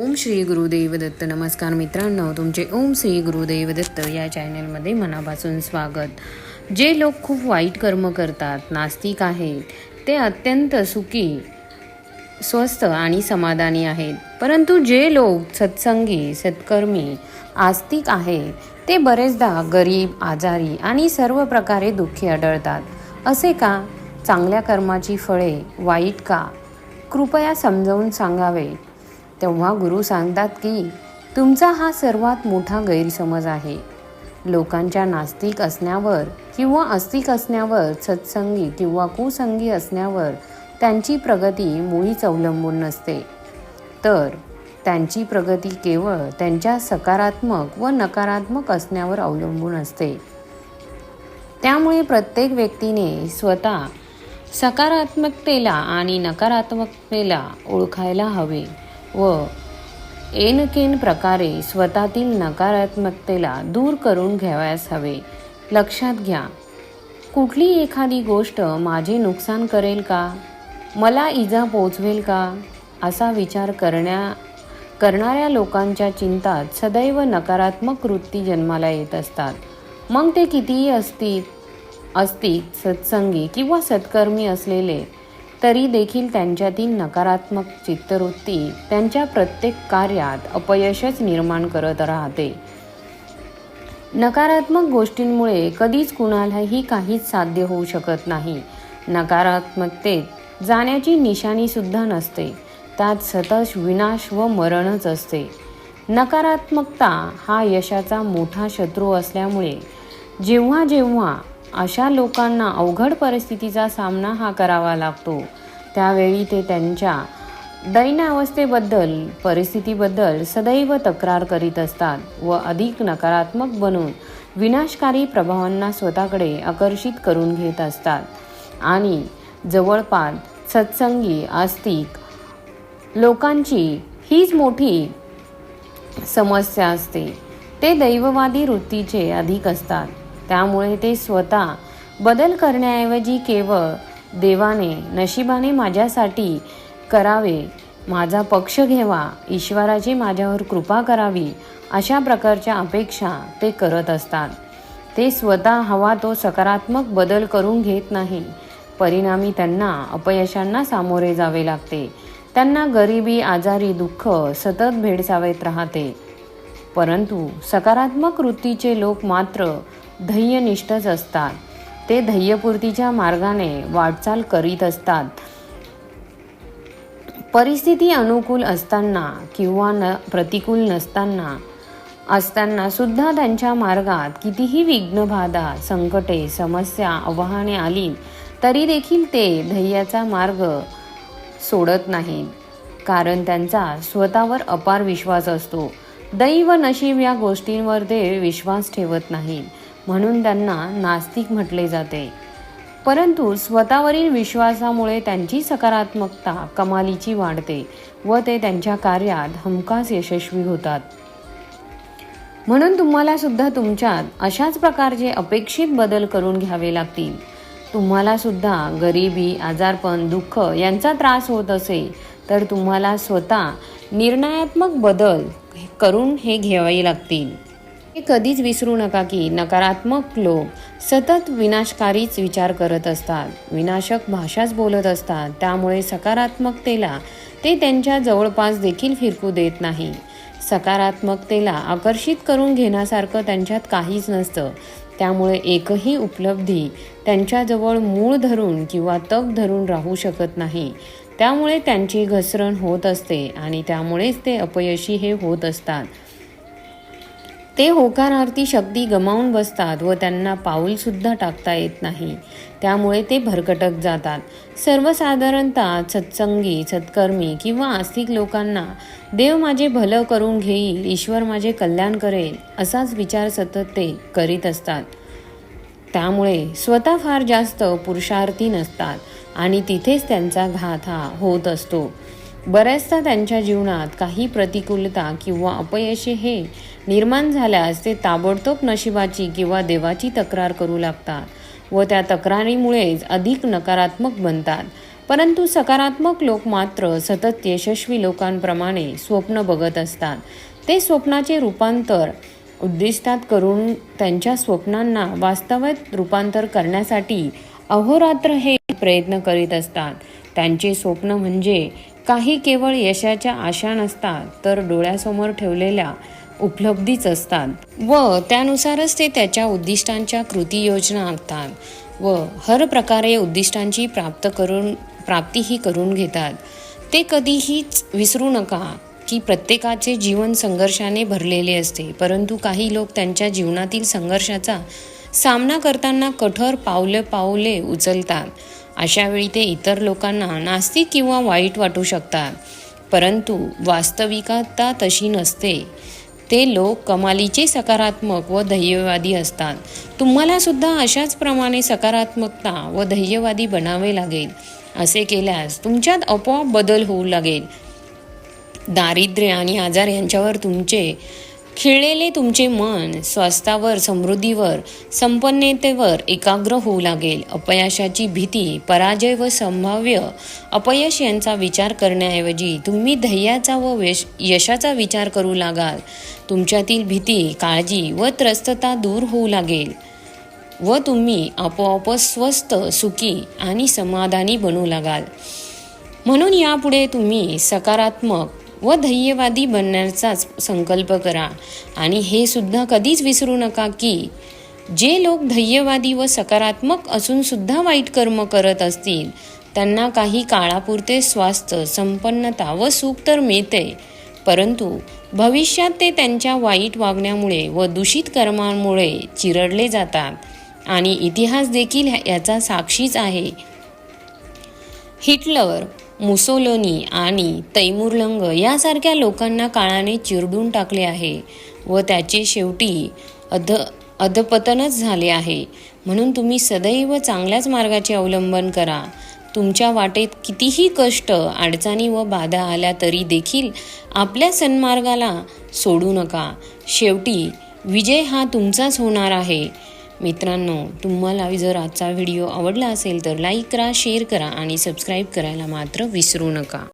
ओम श्री गुरुदेव दत्त. नमस्कार मित्रांनो तुमचे ओम श्री गुरुदेव दत्त या चॅनलमध्ये मनापासून स्वागत. जे लोक खूप वाईट कर्म करतात नास्तिक आहेत ते अत्यंत सुखी स्वस्थ आणि समाधानी आहेत. परंतु जे लोक सत्संगी सत्कर्मी आस्तिक आहेत ते बरेचदा गरीब आजारी आणि सर्व प्रकारे दुःखी आढळतात. असे का? चांगल्या कर्माची फळे वाईट का? कृपया समजावून सांगावे. तेव्हा गुरु सांगतात की तुमचा हा सर्वात मोठा गैरसमज आहे. लोकांच्या नास्तिक असण्यावर किंवा आस्तिक असण्यावर सत्संगी किंवा कुसंगी असण्यावर त्यांची प्रगती मुळीच अवलंबून नसते. तर त्यांची प्रगती केवळ त्यांच्या सकारात्मक व नकारात्मक असण्यावर अवलंबून असते. त्यामुळे प्रत्येक व्यक्तीने स्वतः सकारात्मकतेला आणि नकारात्मकतेला ओळखायला हवे. व एनकेन प्रकारे स्वतःतील नकारात्मकतेला दूर करून घ्यावयास हवे. लक्षात घ्या कुठली एखादी गोष्ट माझे नुकसान करेल का? मला इजा पोचवेल का? असा विचार करण्या करणाऱ्या लोकांच्या चिंतात सदैव नकारात्मक वृत्ती जन्माला येत असतात. मग ते कितीही असतील असतील सत्संगी किंवा सत्कर्मी असलेले तरी देखील त्यांच्यातील नकारात्मक चित्तवृत्ती त्यांच्या प्रत्येक कार्यात अपयशच निर्माण करत राहते. नकारात्मक गोष्टींमुळे कधीच कुणालाही काहीच साध्य होऊ शकत नाही. नकारात्मकतेत जाण्याची निशाणीसुद्धा नसते. त्यात सतत विनाश व मरणच असते. नकारात्मकता हा यशाचा मोठा शत्रू असल्यामुळे जेव्हा जेव्हा अशा लोकांना अवघड परिस्थितीचा सामना हा करावा लागतो. त्यावेळी ते त्यांच्या दैन अवस्थेबद्दल परिस्थितीबद्दल सदैव तक्रार करीत असतात व अधिक नकारात्मक बनून विनाशकारी प्रभावांना स्वतःकडे आकर्षित करून घेत असतात. आणि जवळपास सत्संगी आस्तिक लोकांची हीच मोठी समस्या असते. ते दैववादी वृत्तीचे अधिक असतात. त्यामुळे ते स्वतः बदल करण्याऐवजी केवळ देवाने नशिबाने माझ्यासाठी करावे माझा पक्ष घ्यावा ईश्वराची माझ्यावर कृपा करावी अशा प्रकारच्या अपेक्षा ते करत असतात. ते स्वतः हवा तो सकारात्मक बदल करून घेत नाही. परिणामी त्यांना अपयशांना सामोरे जावे लागते. त्यांना गरिबी आजारी दुःख सतत भेडसावेत राहते. परंतु सकारात्मक वृत्तीचे लोक मात्र ध्येयनिष्ठच असतात. ते ध्येयपूर्तीच्या मार्गाने वाटचाल करीत असतात. परिस्थिती अनुकूल असताना किंवा न प्रतिकूल नसताना असताना सुद्धा त्यांच्या मार्गात कितीही विघ्नबाधा संकटे समस्या आव्हाने आली तरी देखील ते ध्येयाचा मार्ग सोडत नाहीत. कारण त्यांचा स्वतःवर अपार विश्वास असतो. दैव नशीब या गोष्टींवर ते विश्वास ठेवत नाहीत. म्हणून त्यांना नास्तिक म्हटले जाते. परंतु स्वतःवरील विश्वासामुळे त्यांची सकारात्मकता कमालीची वाढते व ते त्यांच्या कार्यात हमखास यशस्वी होतात. म्हणून तुम्हाला सुद्धा तुमच्यात अशाच प्रकारचे अपेक्षित बदल करून घ्यावे लागतील. तुम्हाला सुद्धा गरिबी आजारपण दुःख यांचा त्रास होत असेल तर तुम्हाला स्वतः निर्णयात्मक बदल करून हे घ्यावे लागतील. हे कधीच विसरू नका की नकारात्मक लोक सतत विनाशकारीच विचार करत असतात. विनाशक भाषाच बोलत असतात. त्यामुळे सकारात्मकतेला ते त्यांच्या जवळपास देखील फिरकू देत नाही. सकारात्मकतेला आकर्षित करून घेण्यासारखं त्यांच्यात काहीच नसतं. त्यामुळे एकही उपलब्धी त्यांच्याजवळ मूळ धरून किंवा तग धरून राहू शकत नाही. त्यामुळे त्यांची घसरण होत असते आणि त्यामुळेच ते अपयशी हे होत असतात. ते होकारार्थी शक्ती गमावून बसतात व त्यांना पाऊलसुद्धा टाकता येत नाही. त्यामुळे ते भरकटक जातात. सर्वसाधारणतः सत्संगी सत्कर्मी किंवा आस्तिक लोकांना देव माझे भलं करून घेईल ईश्वर माझे कल्याण करेल असाच विचार सतत ते करीत असतात. त्यामुळे स्वतः फार जास्त पुरुषार्थी नसतात आणि तिथेच त्यांचा घात हा होत असतो. बऱ्याचदा त्यांच्या जीवनात काही प्रतिकूलता किंवा अपयशे हे निर्माण झाल्यास ते ताबडतोब नशिबाची किंवा देवाची तक्रार करू लागतात व त्या तक्रारीमुळेच अधिक नकारात्मक बनतात. परंतु सकारात्मक लोक मात्र सतत यशस्वी लोकांप्रमाणे स्वप्न बघत असतात. ते स्वप्नाचे रूपांतर उद्दिष्टात करून त्यांच्या स्वप्नांना वास्तवात रूपांतर करण्यासाठी अहोरात्र हे प्रयत्न करीत असतात. त्यांचे स्वप्न म्हणजे काही केवळ यशाच्या आशा नसतात तर डोळ्यासमोर ठेवलेल्या उपलब्धीच असतात. व त्यानुसारच ते त्याच्या उद्दिष्टांच्या कृती योजना आखतात व हर प्रकारे उद्दिष्टांची प्राप्त करून प्राप्तीही करून घेतात. ते कधीहीच विसरू नका की प्रत्येकाचे जीवन संघर्षाने भरलेले असते परंतु काही लोक त्यांच्या जीवनातील संघर्षाचा सामना करताना कठोर पावले पावले उचलतात. अशावेळी ते इतर लोकांना नास्तिक किंवा वाईट वाटू शकतात. परंतु वास्तविकता तशी नसते. ते लोक कमालीचे सकारात्मक व ध्येयवादी असतात. तुम्हाला सुद्धा अशाच प्रमाणे सकारात्मकता व ध्येयवादी बनावे लागेल. असे केल्यास तुमच्यात आपोआप बदल होऊ लागेल. दारिद्र्य आणि आजार यांच्यावर तुमचे खिळलेले तुमचे मन स्वास्थावर समृद्धीवर संपन्नतेवर एकाग्र होऊ लागेल. अपयशाची भीती पराजय व संभाव्य अपयश यांचा विचार करण्याऐवजी तुम्ही ध्येयाचा व यश यशाचा विचार करू लागाल. तुमच्यातील भीती काळजी व त्रस्तता दूर होऊ लागेल व तुम्ही आपोआपच स्वस्त सुखी आणि समाधानी बनू लागाल. म्हणून यापुढे तुम्ही सकारात्मक व ध्येयवादी बनण्याचाच संकल्प करा. आणि हे सुद्धा कधीच विसरू नका की जे लोक ध्येयवादी व सकारात्मक असून सुद्धा वाईट कर्म करत असतील त्यांना काही काळापुरते स्वास्थ्य संपन्नता व सुख तर मिळते. परंतु भविष्यात ते त्यांच्या वाईट वागण्यामुळे व दूषित कर्मांमुळे चिरडले जातात. आणि इतिहास देखील याचा साक्षीच आहे. हिटलर मुसोलोनी आणि तैमुरलंग यासारख्या लोकांना काळाने चिरडून टाकले आहे व त्याचे शेवटी अध अधपतनच झाले आहे. म्हणून तुम्ही सदैव चांगल्याच मार्गाचे अवलंबन करा. तुमच्या वाटेत कितीही कष्ट अडचणी व बाधा आल्या तरी देखील आपल्या सन्मार्गाला सोडू नका. शेवटी विजय हा तुमचाच होणार आहे. मित्रांनो तुम्हाला जर आजचा व्हिडिओ आवडला असेल तर लाईक करा शेअर करा आणि सबस्क्राईब करायला मात्र विसरू नका.